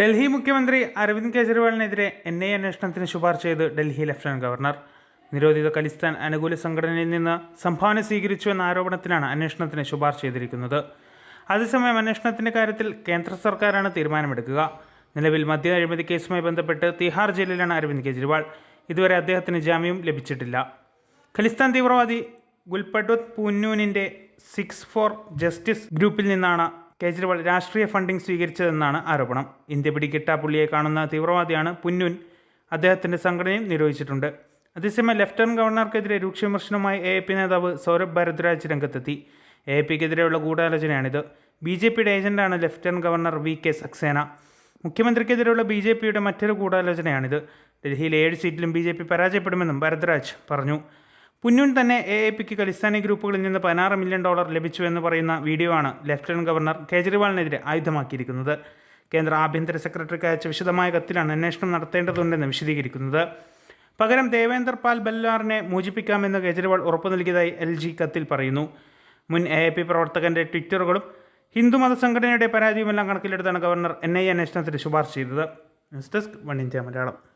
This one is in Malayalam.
ഡൽഹി മുഖ്യമന്ത്രി അരവിന്ദ് കെജ്രിവാളിനെതിരെ എൻ ഐ അന്വേഷണത്തിന് ശുപാർശ ചെയ്ത് ഡൽഹി ലഫ്റ്റനന്റ് ഗവർണർ. നിരോധിത ഖലിസ്ഥാൻ അനുകൂല സംഘടനയിൽ നിന്ന് സംഭാവന സ്വീകരിച്ചു എന്ന ആരോപണത്തിലാണ് അന്വേഷണത്തിന് ശുപാർശ ചെയ്തിരിക്കുന്നത്. അതേസമയം അന്വേഷണത്തിന്റെ കാര്യത്തിൽ കേന്ദ്ര സർക്കാരാണ് തീരുമാനമെടുക്കുക. നിലവിൽ മദ്യ അഴിമതി കേസുമായി ബന്ധപ്പെട്ട് തിഹാർ ജയിലിലാണ് അരവിന്ദ് കെജ്രിവാൾ. ഇതുവരെ അദ്ദേഹത്തിന് ജാമ്യം ലഭിച്ചിട്ടില്ല. ഖലിസ്ഥാൻ തീവ്രവാദി ഗുൽപട്വത് പുന്നൂനിന്റെ സിക്സ് ഫോർ ജസ്റ്റിസ് ഗ്രൂപ്പിൽ നിന്നാണ് കേജ്രിവാൾ രാഷ്ട്രീയ ഫണ്ടിംഗ് സ്വീകരിച്ചതെന്നാണ് ആരോപണം. ഇന്ത്യ പിടികിട്ട പുള്ളിയെ കാണുന്ന തീവ്രവാദിയാണ് പുന്നുൻ. അദ്ദേഹത്തിന്റെ സംഘടനയും നിരോധിച്ചിട്ടുണ്ട്. അതേസമയം ലഫ്റ്റനന്റ് ഗവർണർക്കെതിരെ രൂക്ഷ വിമർശനവുമായി എ പി നേതാവ് സൗരഭ് ഭരദ്രാജ് രംഗത്തെത്തി. എ പിക്കെതിരെയുള്ള ഗൂഢാലോചനയാണിത്. ബി ജെ പിയുടെ ഏജന്റാണ് lieutenant governor V K Saxena. മുഖ്യമന്ത്രിക്കെതിരെയുള്ള B J പിയുടെ മറ്റൊരു ഗൂഢാലോചനയാണിത്. ഡൽഹിയിലെ ഏഴ് സീറ്റിലും ബി ജെ പി പരാജയപ്പെടുമെന്നും ഭരദ്രാജ് പറഞ്ഞു. പുന്നൂൻ തന്നെ എ എ പിക്ക് ഖലിസ്ഥാനി ഗ്രൂപ്പുകളിൽ നിന്ന് പതിനാറ് മില്യൺ ഡോളർ ലഭിച്ചു എന്ന് പറയുന്ന വീഡിയോ ആണ് ലഫ്റ്റനന്റ് ഗവർണർ കേജ്രിവാളിനെതിരെ ആയുധമാക്കിയിരിക്കുന്നത്. കേന്ദ്ര ആഭ്യന്തര സെക്രട്ടറിക്ക് അയച്ച വിശദമായ കത്തിലാണ് അന്വേഷണം നടത്തേണ്ടതുണ്ടെന്ന് വിശദീകരിക്കുന്നത്. പകരം ദേവേന്ദർ പാൽ ബല്ലാറിനെ മോചിപ്പിക്കാമെന്ന് കേജ്രിവാൾ ഉറപ്പു നൽകിയതായി എൽ ജി കത്തിൽ പറയുന്നു. മുൻ എ എ പി പ്രവർത്തകന്റെ ട്വിറ്ററുകളും ഹിന്ദുമത സംഘടനയുടെ പരാതിയുമെല്ലാം കണക്കിലെടുത്താണ് ഗവർണർ എൻ ഐ അന്വേഷണത്തിന് ശുപാർശ ചെയ്തത്. News desk One India Malayalam.